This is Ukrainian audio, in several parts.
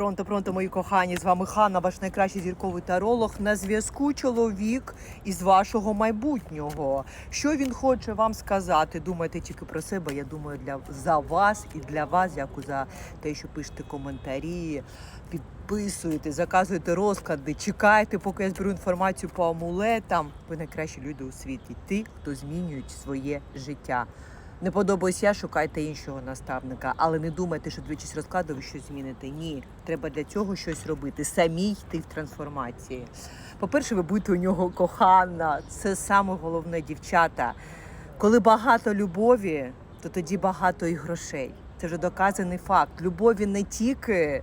Пронто, пронто, мої кохані, з вами Ханна, ваш найкращий зірковий таролог. На зв'язку чоловік із вашого майбутнього. Що він хоче вам сказати? Думайте тільки про себе. Я думаю, для за вас і для вас. Дякую за те, що пишете коментарі, підписуєте, заказуєте розклади, чекайте, поки я зберу інформацію по амулетам. Ви найкращі люди у світі. Ті, хто змінюють своє життя. Не подобаюсь я, шукайте іншого наставника, але не думайте, що дивлячись розкладу, ви щось зміните. Ні, треба для цього щось робити, самій йти в трансформації. По-перше, ви будете у нього кохана. Це саме головне, дівчата. Коли багато любові, то тоді багато і грошей. Це вже доказаний факт. Любові не тільки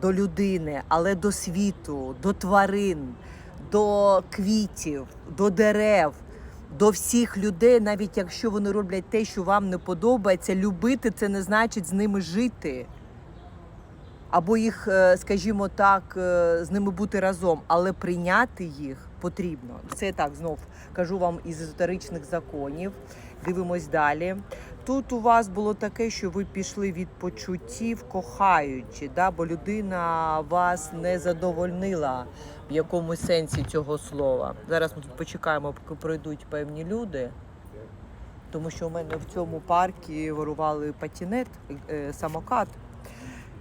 до людини, але до світу, до тварин, до квітів, до дерев до всіх людей, навіть якщо вони роблять те, що вам не подобається, любити це не значить з ними жити. Або їх, е, скажімо так, е, з ними бути разом, але прийняти їх потрібно. Це так знов кажу вам із езотеричних законів. Дивимось далі. Тут у вас було таке, що ви пішли від почуттів, кохаючи, да? бо людина вас не задовольнила в якомусь сенсі цього слова. Зараз ми тут почекаємо, поки пройдуть певні люди. Тому що у мене в цьому парку ворували патінет, е, самокат.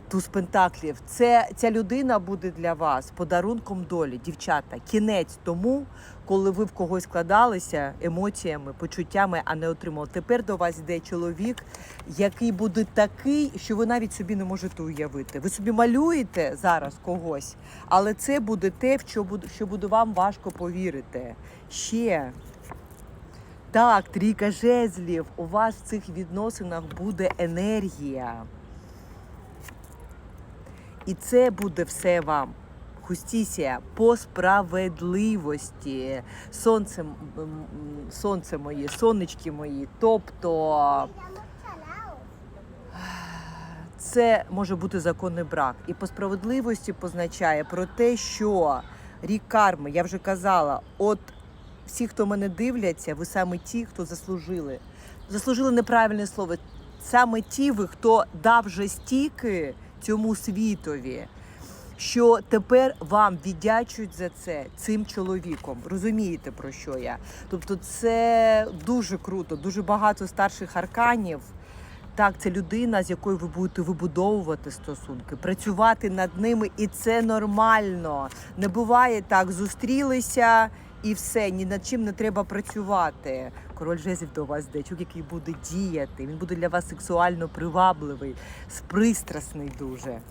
Туз пентаклів. Це ця людина буде для вас подарунком долі, дівчата. Кінець тому, коли ви в когось складалися емоціями, почуттями, а не отримали. Тепер до вас йде чоловік, який буде такий, що ви навіть собі не можете уявити. Ви собі малюєте зараз когось, але це буде те, в що буде, що буде вам важко повірити. Ще. Так, трійка жезлів. У вас в цих відносинах буде енергія. І це буде все вам. Хустісія по справедливості. Сонце, сонце моє, сонечки мої. Тобто це може бути законний брак. І по справедливості позначає про те, що рік карми, я вже казала, от всі, хто мене дивляться, ви саме ті, хто заслужили. Заслужили неправильне слово. Саме ті ви, хто дав вже стільки цьому світові, що тепер вам віддячують за це цим чоловіком. Розумієте про що я? Тобто, це дуже круто, дуже багато старших арканів. Так, це людина, з якою ви будете вибудовувати стосунки, працювати над ними, і це нормально. Не буває так, зустрілися і все, ні над чим не треба працювати. Король жезлів до вас йде, чоловік, який буде діяти. Він буде для вас сексуально привабливий, спристрасний дуже.